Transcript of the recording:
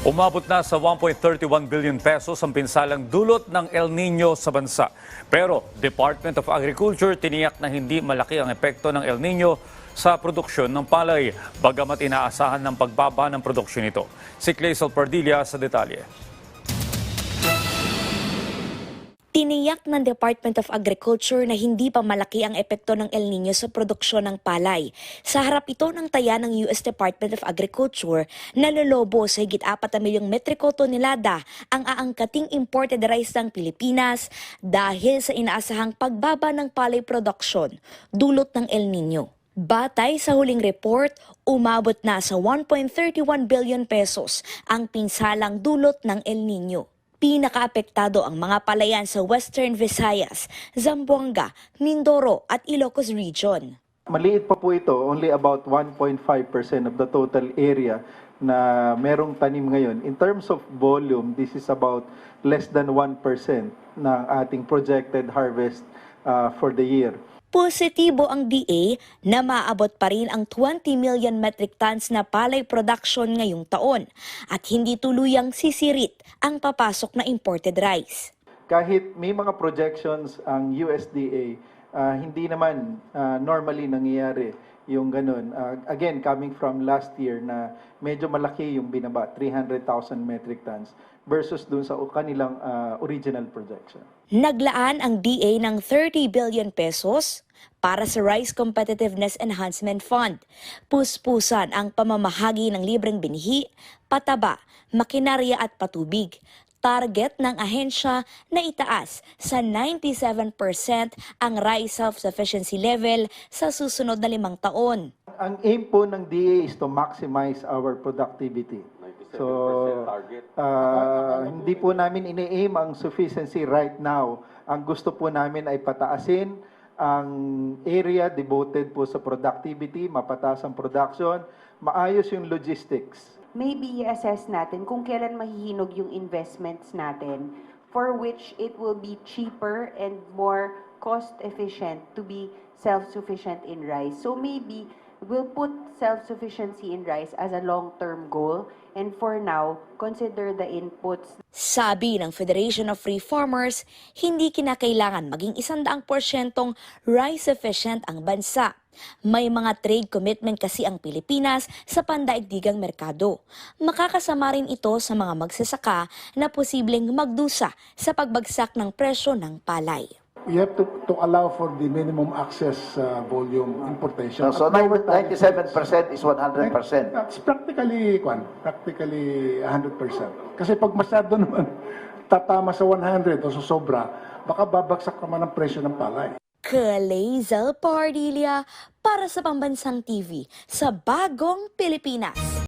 Umabot na sa 1.31 billion pesos ang pinsalang dulot ng El Nino sa bansa. Pero Department of Agriculture tiniyak na hindi malaki ang epekto ng El Nino sa produksyon ng palay, bagamat inaasahan ng pagbaba ng produksyon nito. Si Claysel Pardilla sa detalye. Tiniyak ng Department of Agriculture na hindi pa malaki ang epekto ng El Nino sa produksyon ng palay. Sa harap ito ng taya ng US Department of Agriculture na lolobo sa higit 4 na milyong metriko tonelada ang aangkating imported rice ng Pilipinas dahil sa inaasahang pagbaba ng palay production dulot ng El Nino. Batay sa huling report, umabot na sa 1.31 billion pesos ang pinsalang dulot ng El Nino. Pinakaapektado ang mga palayan sa Western Visayas, Zamboanga, Mindoro at Ilocos Region. Maliit pa po ito, only about 1.5% of the total area na merong tanim ngayon. In terms of volume, this is about less than 1% ng ating projected harvest uh, for the year. Positibo ang DA na maabot pa rin ang 20 million metric tons na palay production ngayong taon at hindi tuluyang sisirit ang papasok na imported rice. Kahit may mga projections ang USDA, uh, hindi naman uh, normally nangyayari yung ganun. Uh, again, coming from last year na medyo malaki yung binaba, 300,000 metric tons versus dun sa kanilang uh, original projection. Naglaan ang DA ng 30 billion pesos para sa Rice Competitiveness Enhancement Fund. Puspusan ang pamamahagi ng libreng binhi, pataba, makinarya at patubig. Target ng ahensya na itaas sa 97% ang rice self-sufficiency level sa susunod na limang taon. Ang aim po ng DA is to maximize our productivity. So, uh, hindi po namin ini-aim ang sufficiency right now. Ang gusto po namin ay pataasin ang area devoted po sa productivity, mapataas ang production, maayos yung logistics. Maybe i-assess natin kung kailan mahihinog yung investments natin for which it will be cheaper and more cost efficient to be self-sufficient in rice. So maybe we'll put self-sufficiency in rice as a long-term goal and for now, consider the inputs Sabi ng Federation of Free Farmers, hindi kinakailangan maging isandaang porsyentong rice efficient ang bansa. May mga trade commitment kasi ang Pilipinas sa pandaigdigang merkado. Makakasama rin ito sa mga magsasaka na posibleng magdusa sa pagbagsak ng presyo ng palay. We have to, to allow for the minimum access uh, volume importation. So, so at lower tariffs. 97% is 100%. That's practically, kwan, practically 100%. Kasi pag masyado naman tatama sa 100 o sa sobra, baka babagsak naman ang presyo ng palay. Kalazel Pardilla para sa Pambansang TV sa Bagong Pilipinas.